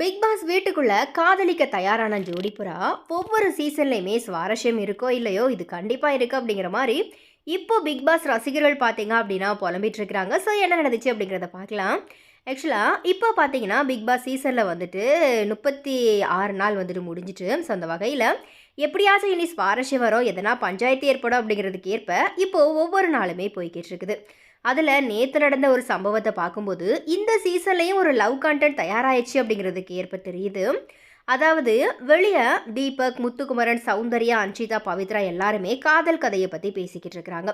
Big pass வீட்டுக்குள்ள காதலிக்க தயாரான ஜோடிப்புறா ஒவ்வொரு சீசன்லையுமே சுவாரஸ்யம் இருக்கோ இல்லையோ இது கண்டிப்பாக இருக்கு அப்படிங்கிற மாதிரி இப்போ பிக் பாஸ் ரசிகர்கள் பார்த்தீங்க அப்படின்னா புலம்பிட்டு இருக்கிறாங்க ஸோ என்ன நடந்துச்சு அப்படிங்கிறத பார்க்கலாம். ஆக்சுவலாக இப்போ பார்த்தீங்கன்னா பிக் பாஸ் சீசனில் வந்துட்டு முப்பத்தி ஆறு நாள் வந்துட்டு முடிஞ்சிட்டு ஸோ அந்த வகையில் எப்படியாச்சும் இனி சுவாரஸ்யம் வரும் எதனா பஞ்சாயத்து ஏற்படும் அப்படிங்கிறதுக்கு ஏற்ப இப்போது ஒவ்வொரு நாளுமே போய்கிட்டு இருக்குது. அதில் நேற்று நடந்த ஒரு சம்பவத்தை பார்க்கும்போது இந்த சீசன்லேயும் ஒரு லவ் கண்டென்ட் தயாராகிடுச்சு அப்படிங்கிறதுக்கு ஏற்ப தெரியுது. அதாவது வெளியே தீபக் முத்துக்குமரன் சௌந்தர்யா அன்ஷிதா பவித்ரா எல்லாருமே காதல் கதையை பற்றி பேசிக்கிட்டு இருக்கிறாங்க.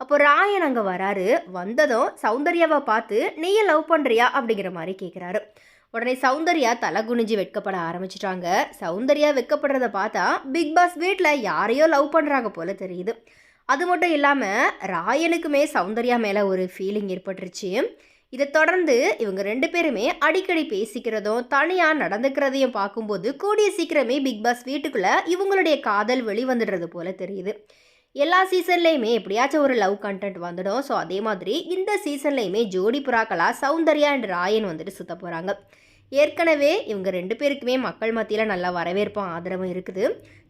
அப்போ ராயன் அங்கே வராரு. வந்ததும் சௌந்தர்யாவை பார்த்து நீயே லவ் பண்ணுறியா அப்படிங்கிற மாதிரி கேட்குறாரு உடனே சௌந்தர்யா தலை குனிஞ்சு வெட்கப்பட ஆரம்பிச்சிட்டாங்க. சௌந்தர்யா வெட்கப்படுறத பார்த்தா பிக் பாஸ் வீட்டில் யாரையோ லவ் பண்ணுறாங்க போல தெரியுது. அது மட்டும் இல்லாமல் ராயனுக்குமே சௌந்தர்யா மேலே ஒரு ஃபீலிங் ஏற்பட்டுருச்சு. இதை தொடர்ந்து இவங்க ரெண்டு பேருமே அடிக்கடி பேசிக்கிறதும் தனியாக நடந்துக்கிறதையும் பார்க்கும்போது கூடிய சீக்கிரமே பிக் பாஸ் வீட்டுக்குள்ளே இவங்களுடைய காதல் வெளிவந்துடுறது போல தெரியுது. எல்லா சீசன்லேயுமே எப்படியாச்சும் ஒரு லவ் கண்டென்ட் வந்துடும். ஸோ அதே மாதிரி இந்த சீசன்லேயுமே ஜோடி புறாக்களாக சௌந்தர்யா அண்ட் ராயன் வந்துட்டு சுத்த போகிறாங்க ஏற்கனவே இவங்க ரெண்டு பேருக்குமே மக்கள் மத்தியில் நல்லா வரவேற்பும் ஆதரவும் இருக்குது.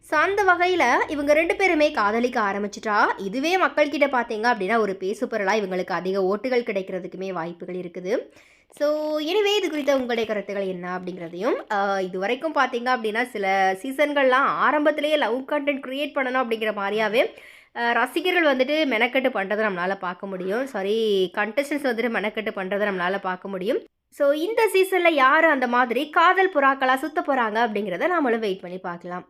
ஸோ அந்த வகையில் இவங்க ரெண்டு பேருமே காதலிக்க ஆரம்பிச்சிட்டா இதுவே மக்கள்கிட்ட பார்த்தீங்க அப்படின்னா ஒரு பேசுபொருளாக இவங்களுக்கு அதிக ஓட்டுகள் கிடைக்கிறதுக்குமே வாய்ப்புகள் இருக்குது. ஸோ எனிவே இது குறித்த உங்களுடைய கருத்துக்கள் என்ன அப்படிங்கிறதையும் இது வரைக்கும் பார்த்தீங்க அப்படின்னா சில சீசன்கள்லாம் ஆரம்பத்திலேயே லவ் கண்டென்ட் க்ரியேட் பண்ணணும் அப்படிங்கிற மாதிரியாவே ரசிகர்கள் வந்துட்டு மெனக்கட்டு பண்ணுறதை நம்மளால் பார்க்க முடியும். சாரி கண்டஸ்டன்ஸ் வந்துட்டு மெனக்கட்டு பண்ணுறதை நம்மளால் பார்க்க முடியும். ஸோ இந்த சீசனில் யார் அந்த மாதிரி காதல் புறாக்களாக சுத்த போகிறாங்க அப்படிங்கிறத நாமளும் வெயிட் பண்ணி பார்க்கலாம்.